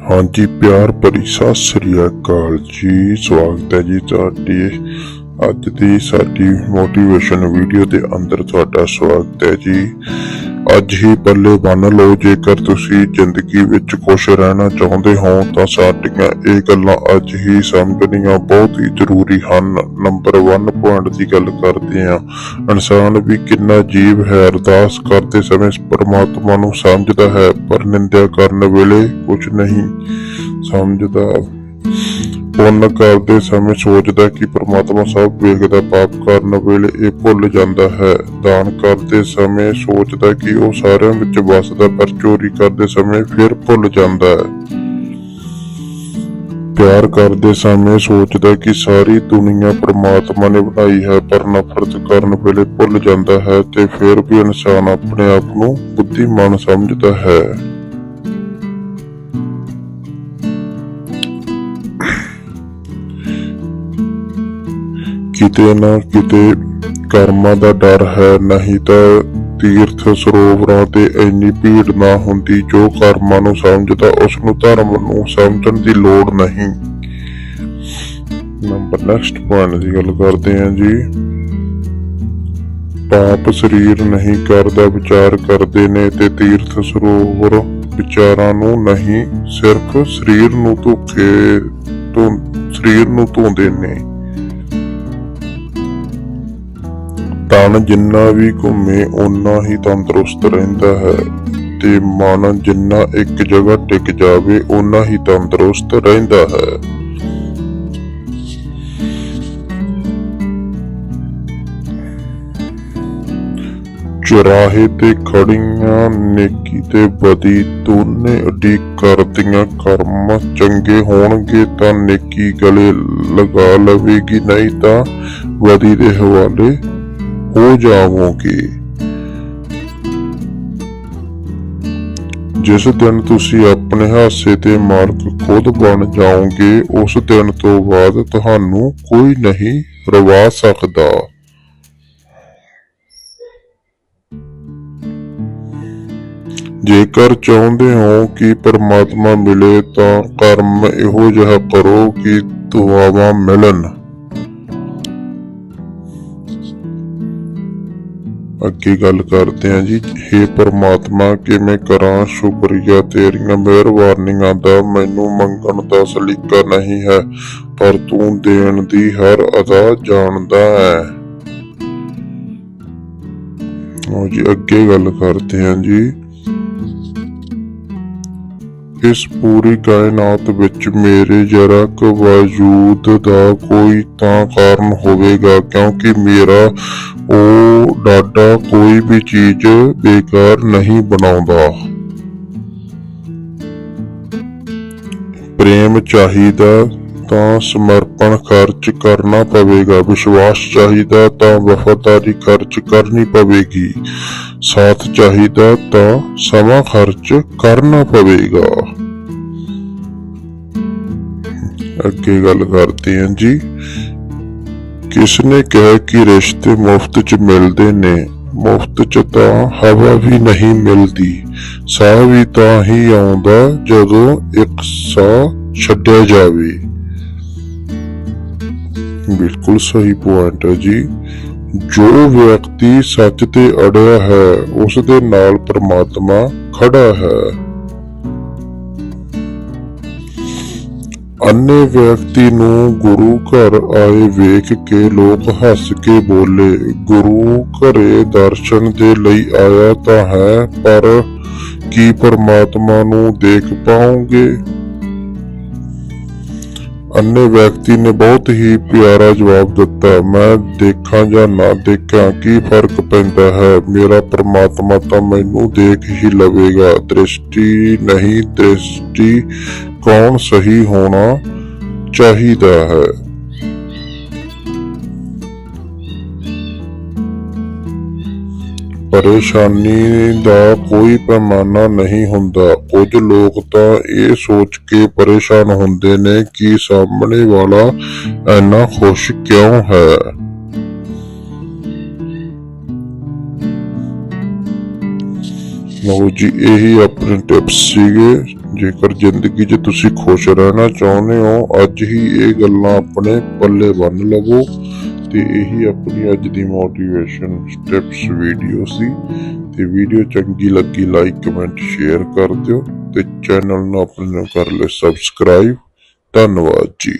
ਹਾਂਜੀ ਪਿਆਰ ਭਰੀ ਸਤਿ ਸ੍ਰੀ ਅਕਾਲ ਜੀ, ਸਵਾਗਤ ਹੈ ਜੀ ਤੁਹਾਡੀ ਅੱਜ ਦੀ ਸਾਡੀ ਮੋਟੀਵੇਸ਼ਨ ਵੀਡੀਓ ਦੇ ਅੰਦਰ ਤੁਹਾਡਾ ਸਵਾਗਤ ਹੈ ਜੀ। ਅੱਜ ਹੀ ਪੱਲੇ ਬੰਨ ਲਓ, ਜੇਕਰ ਤੁਸੀਂ ਜ਼ਿੰਦਗੀ ਵਿੱਚ ਖੁਸ਼ ਰਹਿਣਾ ਚਾਹੁੰਦੇ ਹੋ, ਤਾਂ ਸਾਡੀਆਂ ਇਹ ਗੱਲਾਂ ਅੱਜ ਹੀ ਸਮਝਣੀਆਂ ਬਹੁਤ ਹੀ ਜ਼ਰੂਰੀ ਹਨ। ਨੰਬਰ 1 ਪੁਆਇੰਟ ਦੀ ਗੱਲ ਕਰਦੇ ਹਾਂ। ਇਨਸਾਨ ਵੀ ਕਿੰਨਾ ਜੀਵ ਹੈ, ਅਰਦਾਸ ਕਰਦੇ ਸਮੇਂ ਪਰਮਾਤਮਾ ਨੂੰ ਸਮਝਦਾ ਹੈ, ਪਰ ਨਿੰਦਿਆ ਕਰਨ ਵੇਲੇ ਕੁਝ ਨਹੀਂ ਸਮਝਦਾ। ਪੁੰਨ ਕਰਦੇ ਸਮੇਂ ਸੋਚਦਾ ਕਿ ਪ੍ਰਮਾਤਮਾ ਸਭ ਵੇਖਦਾ ਪਾਪ ਕਰਨ ਵੇਲੇ ਇਹ ਭੁੱਲ ਜਾਂਦਾ ਹੈ। ਦਾਨ ਕਰਦੇ ਸਮੇਂ ਸੋਚਦਾ ਕਿ ਉਹ ਸਾਰਿਆਂ ਵਿੱਚ ਵਸਦਾ, ਪਰ ਚੋਰੀ ਕਰਦੇ ਸਮੇਂ ਫਿਰ ਭੁੱਲ ਜਾਂਦਾ ਹੈ। ਪਿਆਰ ਕਰਦੇ ਸਮੇਂ ਸੋਚਦਾ ਕਿ ਸਾਰੀ ਦੁਨੀਆ ਪ੍ਰਮਾਤਮਾ ਨੇ ਬਣਾਈ ਹੈ, ਪਰ ਨਫ਼ਰਤ ਕਰਨ ਵੇਲੇ ਭੁੱਲ ਜਾਂਦਾ ਹੈ ਤੇ ਫਿਰ ਵੀ ਇਨਸਾਨ ਆਪਣੇ ਆਪ ਨੂੰ ਬੁੱਧੀਮਾਨ ਸਮਝਦਾ ਹੈ। ਕਿਤੇ ਨਾ ਕਿਤੇ ਕਰਮਾਂ ਦਾ ਡਰ ਹੈ, ਨਹੀਂ ਤਾਂ ਤੀਰਥ ਸਰੋਵਰਾਂ ਤੇ ਇੰਨੀ ਭੀੜ ਨਾ ਹੁੰਦੀ ਜੋ ਕਰਮਾਂ ਨੂੰ ਸਮਝਦਾ ਉਸ ਨੂੰ ਧਰਮ ਨੂੰ ਸਮਝਣ ਦੀ ਲੋੜ ਨਹੀਂ। ਨੰਬਰ ਨੈਕਸਟ ਪੁਆਇੰਟ ਦੀ ਗੱਲ ਕਰਦੇ ਹਾਂ ਜੀ। ਪਾਪ ਸਰੀਰ ਨਹੀਂ ਕਰਦਾ, ਵਿਚਾਰ ਕਰਦੇ ਨੇ ਤੇ ਤੀਰਥ ਸਰੋਵਰ ਵਿਚਾਰਾਂ ਨੂੰ ਨਹੀਂ, ਸਿਰਫ ਸਰੀਰ ਨੂੰ ਧੋਖੇ ਤੋਂ ਸਰੀਰ ਨੂੰ ਧੋਂਦੇ ਨੇ। ਤਨ ਜਿੰਨਾ ਵੀ ਘੁੰਮੇ, ਓਨਾ ਹੀ ਤੰਦਰੁਸਤ ਰਹਿੰਦਾ ਹੈ। ਤੇ ਮਨ ਜਿੰਨਾ ਇੱਕ ਜਗ੍ਹਾ ਟਿਕ ਜਾਵੇ, ਓਨਾ ਹੀ ਤੰਦਰੁਸਤ ਰਹਿੰਦਾ ਹੈ। ਚੁਰਾਹੇ ਤੇ ਖੜੀਆਂ, ਨੇਕੀ ਤੇ ਬਦੀ ਦੋਨੇ ਉਡੀਕ ਕਰਦੀਆਂ ਕਰਮ ਚੰਗੇ ਹੋਣਗੇ ਤਾਂ ਨੇਕੀ ਗਲੇ ਲਗਾ ਲਵੇਗੀ, ਨਹੀਂ ਤਾਂ ਬਦੀ ਦੇ ਹਵਾਲੇ ਹੋ ਜਾਵੋਗੇ। ਜਿਸ ਦਿਨ ਤੁਸੀਂ ਆਪਣੇ ਹਾਸੇ ਤੇ ਮਾਲਕ ਖੁਦ ਬਣ ਜਾਓਗੇ, ਉਸ ਦਿਨ ਤੋਂ ਬਾਅਦ ਤੁਹਾਨੂੰ ਕੋਈ ਨਹੀਂ ਰਵਾ ਸਕਦਾ। ਜੇਕਰ ਚਾਹੁੰਦੇ ਹੋ ਕਿ ਪਰਮਾਤਮਾ ਮਿਲੇ ਤਾਂ ਕਰਮ ਇਹੋ ਜਿਹਾ ਕਰੋ ਕਿ ਦੁਆਵਾਂ ਮਿਲਣ। ਅੱਗੇ ਗੱਲ ਕਰਦੇ ਹਾਂ ਜੀ हे ਪਰਮਾਤਮਾ, ਕਿਵੇਂ ਕਰਾਂ? ਸ਼ੁਕਰੀਆ ਤੇਰੀਆਂ ਮਿਹਰਬਾਨੀਆਂ ਦਾ, ਮੈਨੂੰ ਮੰਗਣ ਦਾ ਸਲੀਕਾ ਨਹੀਂ ਹੈ, ਪਰ ਤੂੰ ਦੇਣ ਦੀ ਹਰ ਅਦਾ ਜਾਣਦਾ ਹੈ। ਉਹ ਜੀ, ਅੱਗੇ ਗੱਲ ਕਰਦੇ ਹਾਂ ਜੀ। ਇਸ ਪੂਰੀ ਕਾਇਨਾਤ ਵਿੱਚ ਮੇਰੇ ਜਰਾ ਕੁ ਵਜੂਦ ਦਾ ਕੋਈ ਤਾਂ ਕਾਰਨ ਹੋਵੇਗਾ, ਕਿਉਂਕਿ ਮੇਰਾ ਉਹ ਡਾਡਾ ਕੋਈ ਵੀ ਚੀਜ਼ ਬੇਕਾਰ ਨਹੀਂ ਬਣਾਉਂਦਾ। ਪ੍ਰੇਮ ਚਾਹੀਦਾ ਤਾਂ ਸਮਰਪਣ ਖਰਚ ਕਰਨਾ ਪਵੇਗਾ, ਵਿਸ਼ਵਾਸ ਚਾਹੀਦਾ ਤਾਂ ਵਫਾਦਾਰੀ ਖਰਚ ਕਰਨੀ ਪਵੇਗੀ। ਸਾਥ ਚਾਹੀਦਾ ਤਾਂ ਸਮਾਂ ਖਰਚ ਕਰਨਾ ਪਵੇਗਾ। ਅੱਗੇ ਗੱਲ ਕਰਦੇ ਹਾਂ ਜੀ। ਕਿਸ ਨੇ ਕਿਹਾ ਕਿ ਰਿਸ਼ਤੇ ਮੁਫਤ ਚ ਮਿਲਦੇ ਨੇ? ਮੁਫਤ ਚ ਤਾਂ ਹਵਾ ਵੀ ਨਹੀਂ ਮਿਲਦੀ। ਸਾਹ ਵੀ ਤਾਂ ਹੀ ਆਉਂਦਾ ਜਦੋਂ ਇੱਕ ਸਾਹ ਛੱਡਿਆ ਜਾਵੇ। ਬਿਲਕੁਲ ਸਹੀ ਪੁਆਇੰਟ ਹੈ ਜੀ। ਜੋ ਵਿਅਕਤੀ ਸੱਚ ਤੇ ਅੜਿਆ ਹੈ, ਉਸ ਦੇ ਨਾਲ ਪ੍ਰਮਾਤਮਾ ਖੜਾ ਹੈ। ਅੰਨੇ ਵਿਅਕਤੀ ਨੂੰ ਗੁਰੂ ਘਰ ਆਏ ਵੇਖ ਕੇ ਲੋਕ ਹੱਸ ਕੇ ਬੋਲੇ, ਗੁਰੂ ਘਰੇ ਦਰਸ਼ਨ ਦੇ ਲਈ ਆਇਆ ਤਾਂ ਹੈ, ਪਰ ਕੀ ਪਰਮਾਤਮਾ ਨੂੰ ਦੇਖ ਪਾਉਂਗੇ ਅੰਨੇ ਵਿਅਕਤੀ ਨੇ ਬਹੁਤ ਹੀ ਪਿਆਰਾ ਜਵਾਬ ਦਿੱਤਾ। ਮੈਂ ਦੇਖਾਂ ਜਾਂ ਨਾ ਦੇਖਾਂ ਕੀ ਫ਼ਰਕ ਪੈਂਦਾ ਹੈ, ਮੇਰਾ ਪ੍ਰਮਾਤਮਾ ਤਾਂ ਮੈਨੂੰ ਦੇਖ ਹੀ ਲਵੇਗਾ। ਦ੍ਰਿਸ਼ਟੀ ਨਹੀਂ, ਦ੍ਰਿਸ਼ਟੀ ਕੌਣ ਸਹੀ ਹੋਣਾ ਚਾਹੀਦਾ ਹੈ? ਪਰੇਸ਼ਾਨੀ ਦਾ ਕੋਈ ਪੈਮਾਨਾ ਨਹੀਂ ਹੁੰਦਾ। ਕੁਝ ਲੋਕ ਤਾਂ ਇਹ ਸੋਚ ਕੇ ਪਰੇਸ਼ਾਨ ਹੁੰਦੇ ਨੇ ਕਿ ਸਾਹਮਣੇ ਵਾਲਾ ਇੰਨਾ ਖੁਸ਼ ਕਿਉਂ ਹੈ? ਲਓ ਜੀ, ਇਹੀ ਆਪਣੇ ਟਿਪਸ ਸੀਗੇ। ਜੇਕਰ ਜ਼ਿੰਦਗੀ 'ਚ ਤੁਸੀਂ ਖੁਸ਼ ਰਹਿਣਾ ਚਾਹੁੰਦੇ ਹੋ, ਅੱਜ ਹੀ ਇਹ ਗੱਲਾਂ ਆਪਣੇ ਪੱਲੇ ਬੰਨ ਲਵੋ। ਤੇ ਇਹੀ ਆਪਣੀ ਅੱਜ ਦੀ ਮੋਟੀਵੇਸ਼ਨ ਸਟੈਪਸ ਵੀਡੀਓ ਸੀ। ਤੇ ਵੀਡੀਓ ਚੰਗੀ ਲੱਗੀ ਲਾਈਕ ਕਮੈਂਟ ਸ਼ੇਅਰ ਕਰ ਦਿਓ ਤੇ ਚੈਨਲ ਨੂੰ ਆਪਣੇ ਨੂੰ ਕਰ ਲਿਓ ਸਬਸਕ੍ਰਾਈਬ ਧੰਨਵਾਦ ਜੀ।